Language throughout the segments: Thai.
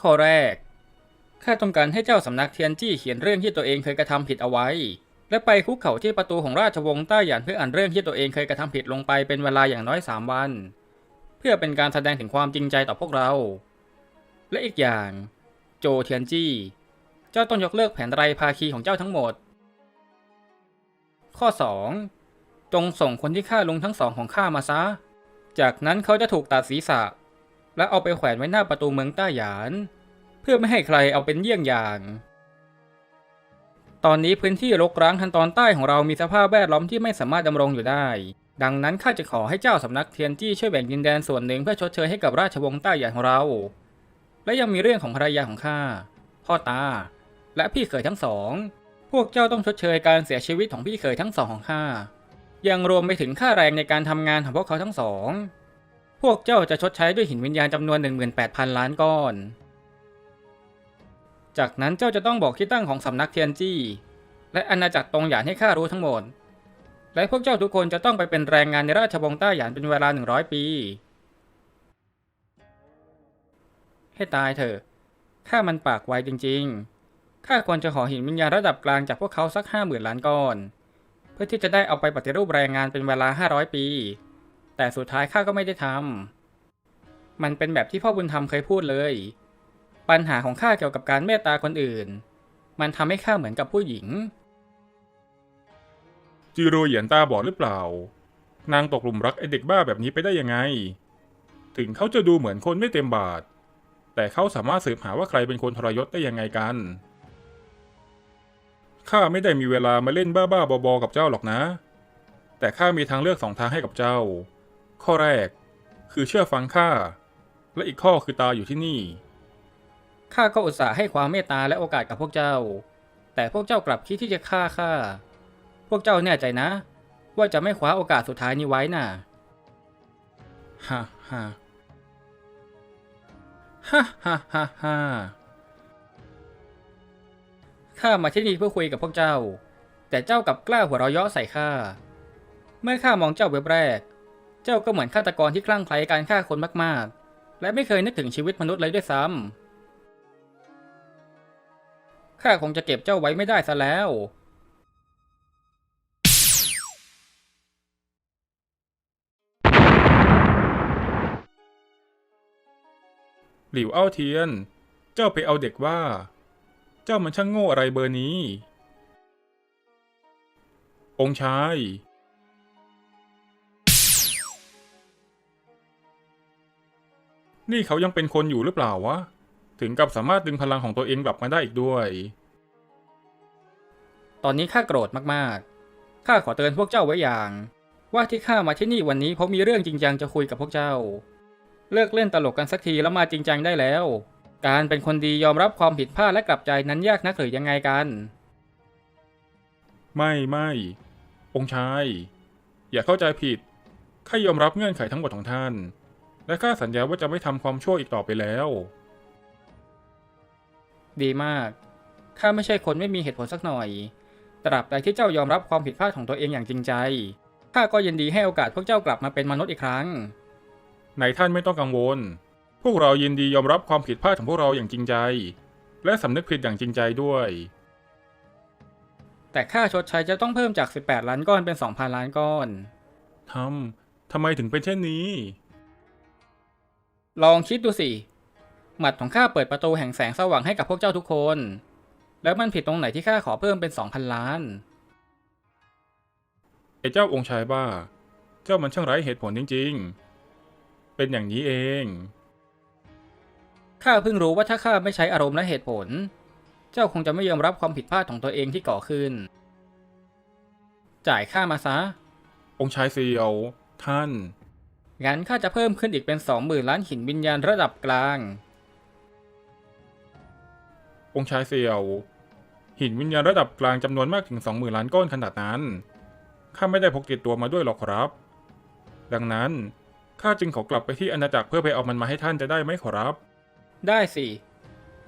ข้อแรก ข้าต้องการให้เจ้าสำนักเทียนจี้เขียนเรื่องที่ตัวเองเคยกระทำผิดเอาไว้ และไปคุกเข่าที่ประตูของราชวงศ์ต้าหยานเพื่ออ่านเรื่องที่ตัวเองเคยกระทำผิดลงไปเป็นเวลาอย่างน้อยสามวัน เพื่อเป็นการแสดงถึงความจริงใจต่อพวกเรา และอีกอย่าง โจเทียนจี้ เจ้าต้องยกเลิกแผนไรภาคีของเจ้าทั้งหมด ข้อ 2. จงส่งคนที่ฆ่าลุงทั้งสองของข้ามาซะ จากนั้นเขาจะถูกตัดศีรษะ และเอาไปแขวนไว้หน้าประตูเมืองต้าหยาน เพื่อไม่ให้ใครเอาเป็นเยี่ยงอย่าง ตอนนี้พื้นที่รกร้างทางตอนใต้ของเรามีสภาพแวดล้อมที่ไม่สามารถดำรงอยู่ได้ ดังนั้นข้าจะขอให้เจ้าสำนักเทียนจี้ช่วยแบ่งดินแดนส่วนหนึ่งเพื่อชดเชยให้กับราชวงศ์ต้าหยานของเรา และยังมีเรื่องของภรรยาของข้าพ่อตา และพี่เขยทั้งสอง พวกเจ้าต้องชดเชยการเสียชีวิตของพี่เขยทั้งสองของข้ายังรวมไปถึงค่าแรงในการทำงานของพวกเขาทั้งสอง พวกเจ้าจะชดใช้ด้วยหินวิญญาณจำนวน 18,000 ล้านก้อน จากนั้นเจ้าจะต้องบอกที่ตั้งของสำนักเทียนจี้ และอาณาจักรตรงหยานให้ข้ารู้ทั้งหมด และพวกเจ้าทุกคนจะต้องไปเป็นแรงงานในราชวงศ์ต้าหยานเป็นเวลา 100 ปี ให้ตายเถอะ ข้ามันปากไวจริง ๆ ข้าควรจะขอหินวิญญาณระดับกลางจากพวกเขาสักห้าหมื่นล้านก้อน เพื่อที่จะได้เอาไปปฏิรูปแรงงานเป็นเวลา 500 ปี แต่สุดท้ายข้าก็ไม่ได้ทำ มันเป็นแบบที่พ่อบุญธรรมเคยพูดเลย ปัญหาของข้าเกี่ยวกับการเมตตาคนอื่น มันทำให้ข้าเหมือนกับผู้หญิง จิโรเหยียนตาบอดหรือเปล่า นางตกหลุมรักไอเด็กบ้าแบบนี้ไปได้ยังไง ถึงเขาจะดูเหมือนคนไม่เต็มบาท แต่เขาสามารถสืบหาว่าใครเป็นคนทรยศได้ยังไงกัน ข้าไม่ได้มีเวลามาเล่นบ้าๆบอๆกับเจ้าหรอกนะ แต่ข้ามีทางเลือกสองทางให้กับเจ้า ข้อแรก คือเชื่อฟังข้า และอีกข้อคือตาอยู่ที่นี่ ข้าก็อุตส่าห์ให้ความเมตตาและโอกาสกับพวกเจ้า แต่พวกเจ้ากลับคิดที่จะฆ่าข้า พวกเจ้าแน่ใจนะ ว่าจะไม่คว้าโอกาสสุดท้ายนี้ไว้น่ะฮ่าฮ่าฮ่าฮ่าฮ่าฮ่าข้ามาที่นี่เพื่อคุยกับพวกเจ้า แต่เจ้ากลับกล้าหัวเราะเยาะใส่ข้า เมื่อข้ามองเจ้าเว็บแรก จ้าก็เหมือนฆาตกรที่คลั่งไคล้การฆ่าคนมากๆ และไม่เคยนึกถึงชีวิตมนุษย์เลยด้วยซ้ำ ข้าคงจะเก็บเจ้าไว้ไม่ได้ซะแล้ว หลิวเอ้าเทียน เจ้าไปเอาเด็กว่า เจ้ามันช่างโง่อะไรเบอร์นี้ องค์ชาย นี่เขายังเป็นคนอยู่หรือเปล่าวะ ถึงกับสามารถดึงพลังของตัวเองกลับมาได้อีกด้วย ตอนนี้ข้าโกรธมากๆ ข้าขอเตือนพวกเจ้าไว้อย่าง ว่าที่ข้ามาที่นี่วันนี้เพราะมีเรื่องจริงจังจะคุยกับพวกเจ้า เลิกเล่นตลกกันสักทีแล้วมาจริงจังได้แล้ว การเป็นคนดียอมรับความผิดพลาดและกลับใจนั้นยากนักหรือยังไงกัน ไม่ไม่ องค์ชาย อย่าเข้าใจผิดข้ายอมรับเงื่อนไขทั้งหมดของท่าน และข้าสัญญาว่าจะไม่ทำความชั่วอีกต่อไปแล้ว ดีมาก ข้าไม่ใช่คนไม่มีเหตุผลสักหน่อย ตราบใดที่เจ้ายอมรับความผิดพลาดของตัวเองอย่างจริงใจ ข้าก็ยินดีให้โอกาสพวกเจ้ากลับมาเป็นมนุษย์อีกครั้งในท่านไม่ต้องกังวล พวกเรายินดียอมรับความผิดพลาดของพวกเราอย่างจริงใจ และสำนึกผิดอย่างจริงใจด้วย แต่ค่าชดใช้จะต้องเพิ่มจาก 18 ล้านก้อนเป็น 2,000 ล้านก้อน ทำ ทำไมถึงเป็นเช่นนี้ ลองคิดดูสิ หมัดของข้าเปิดประตูแห่งแสงสว่างให้กับพวกเจ้าทุกคน แล้วมันผิดตรงไหนที่ข้าขอเพิ่มเป็น2,000ล้าน ไอ้เจ้าองค์ชายบ้า เจ้ามันช่างไร้เหตุผลจริง ๆ เป็นอย่างนี้เอง ข้าเพิ่งรู้ว่าถ้าข้าไม่ใช้อารมณ์และเหตุผล เจ้าคงจะไม่ยอมรับความผิดพลาดของตัวเองที่ก่อขึ้น จ่ายค่ามาซะ องค์ชายเซียวท่าน งั้นข้าจะเพิ่มขึ้นอีกเป็น20,000ล้านหินวิญญาณระดับกลาง องค์ชายเซียว หินวิญญาณระดับกลางจำนวนมากถึงสองหมื่นล้านก้อนขนาดนั้น ข้าไม่ได้พกติดตัวมาด้วยหรอกครับ ดังนั้นข้าจึงขอกลับไปที่อาณาจักรเพื่อไปเอามันมาให้ท่านจะได้ไหมขอรับ ได้สิ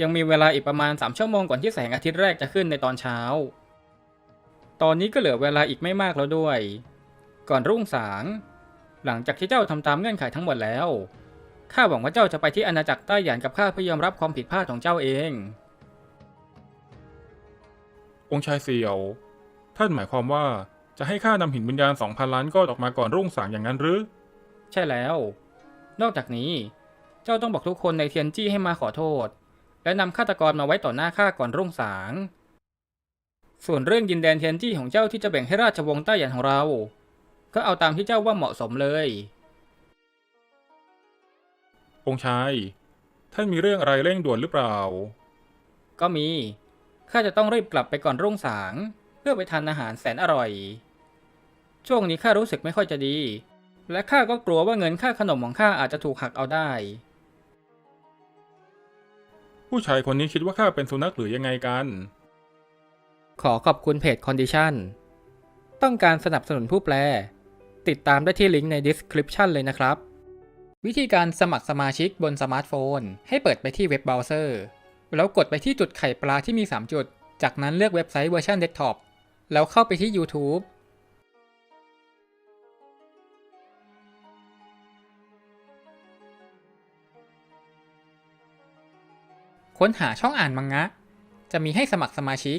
ยังมีเวลาอีกประมาณ3ชั่วโมงก่อนที่แสงอาทิตย์แรกจะขึ้นในตอนเช้า ตอนนี้ก็เหลือเวลาอีกไม่มากแล้วด้วย ก่อนรุ่งสาง หลังจากที่เจ้าทำตามเงื่อนไขทั้งหมดแล้ว ข้าหวังว่าเจ้าจะไปที่อาณาจักรใต้หยานกับข้าเพื่อยอมรับความผิดพลาดของเจ้าเอง องค์ชายเสี่ยว ท่านหมายความว่าจะให้ข้านำหินวิญญาณสองพันล้านก้อนออกมาก่อนรุ่งสางอย่างนั้นหรือ ใช่แล้ว นอกจากนี้ เจ้าต้องบอกทุกคนในเทียนจี้ให้มาขอโทษ และนำฆาตกรมาไว้ต่อหน้าข้าก่อนรุ่งสาง ส่วนเรื่องดินแดนเทียนจี้ของเจ้าที่จะแบ่งให้ราชวงศ์ใต้หยานของเรา ก็เอาตามที่เจ้าว่าเหมาะสมเลย องค์ชาย ท่านมีเรื่องอะไรเร่งด่วนหรือเปล่า ก็มี ข้าจะต้องรีบกลับไปก่อนรุ่งสาง เพื่อไปทานอาหารแสนอร่อย ช่วงนี้ข้ารู้สึกไม่ค่อยจะดี และข้าก็กลัวว่าเงินค่าขนมของข้าอาจจะถูกหักเอาได้ ผู้ชายคนนี้คิดว่าข้าเป็นสุนัขหรือยังไงกัน ขอขอบคุณเพจ Condition ต้องการสนับสนุนผู้แปล ติดตามได้ที่ลิงก์ใน description เลยนะครับ วิธีการสมัครสมาชิกบนสมาร์ทโฟน ให้เปิดไปที่เว็บเบราว์เซอร์ แล้วกดไปที่จุดไข่ปลาที่มี 3 จุด จากนั้นเลือกเว็บไซต์เวอร์ชันเดสก์ท็อปแล้วเข้าไปที่ YouTube ค้นหาช่องอ่านมังงะ จะมีให้สมัครสมาชิก